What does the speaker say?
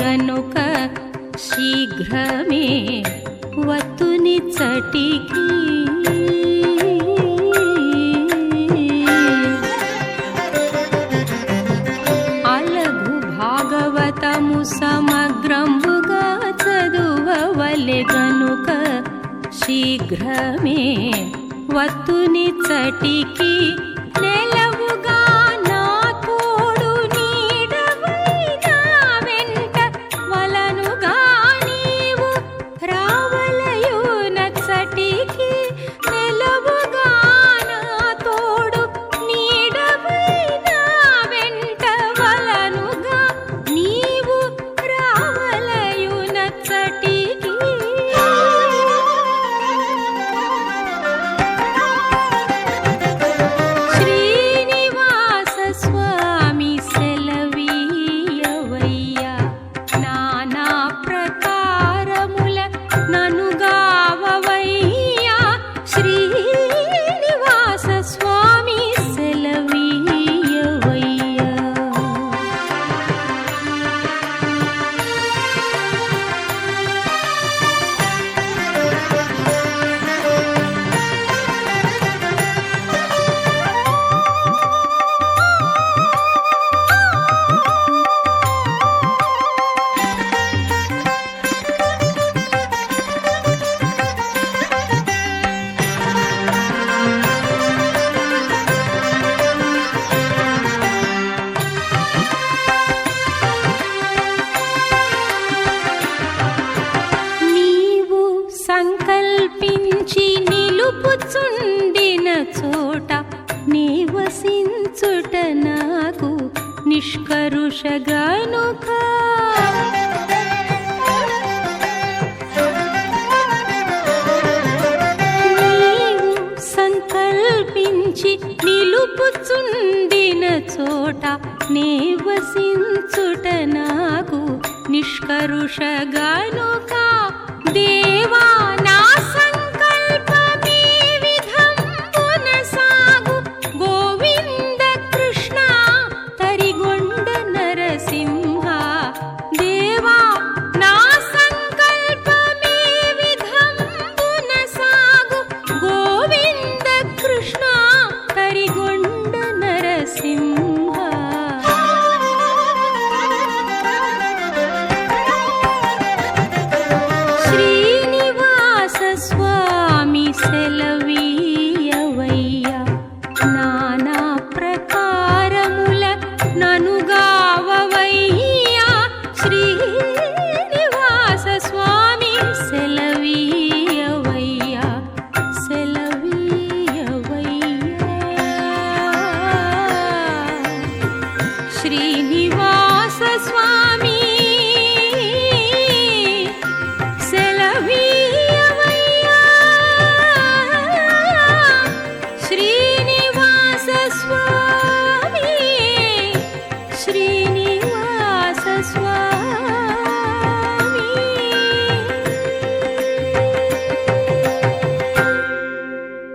गणुक शीघ्र मे वतुनि चटिकी अलघु भागवतमु समग्रम् भु गदुवले गणुक शीघ्र కూర్చుండిన చోట నీ వసించుట నాకు నిష్కరుషగాను నీవు సంకల్పించి నిలుపుచుండిన చోట నీ వసించుట నాకు కా సెలవీయవయ్యా. నానా ప్రకారముల ననుగావవయ్యా శ్రీనివాస స్వామి సెలవీయవయ్యా. సెలవీయవయ్యా. శ్రీనివాస స్వామి